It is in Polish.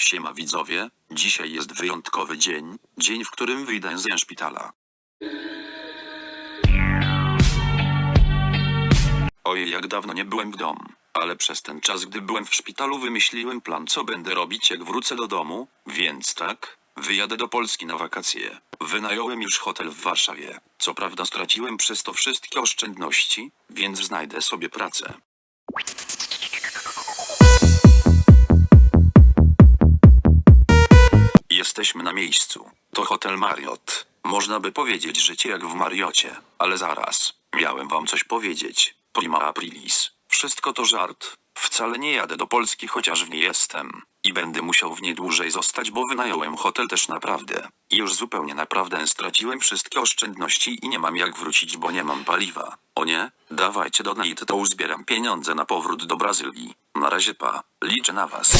Siema widzowie, dzisiaj jest wyjątkowy dzień, dzień w którym wyjdę ze szpitala. Ojej, jak dawno nie byłem w domu, ale przez ten czas, gdy byłem w szpitalu, wymyśliłem plan, co będę robić, jak wrócę do domu, więc tak, wyjadę do Polski na wakacje. Wynająłem już hotel w Warszawie. Co prawda straciłem przez to wszystkie oszczędności, więc znajdę sobie pracę. Jesteśmy na miejscu. To hotel Marriott. Można by powiedzieć życie jak w Mariocie, ale zaraz. Miałem wam coś powiedzieć. Prima aprilis. Wszystko to żart. Wcale nie jadę do Polski, chociaż w niej jestem. I będę musiał w niej dłużej zostać, bo wynająłem hotel też naprawdę. I już zupełnie naprawdę straciłem wszystkie oszczędności i nie mam jak wrócić, bo nie mam paliwa. O nie, dawajcie donate, to uzbieram pieniądze na powrót do Brazylii. Na razie pa, liczę na was.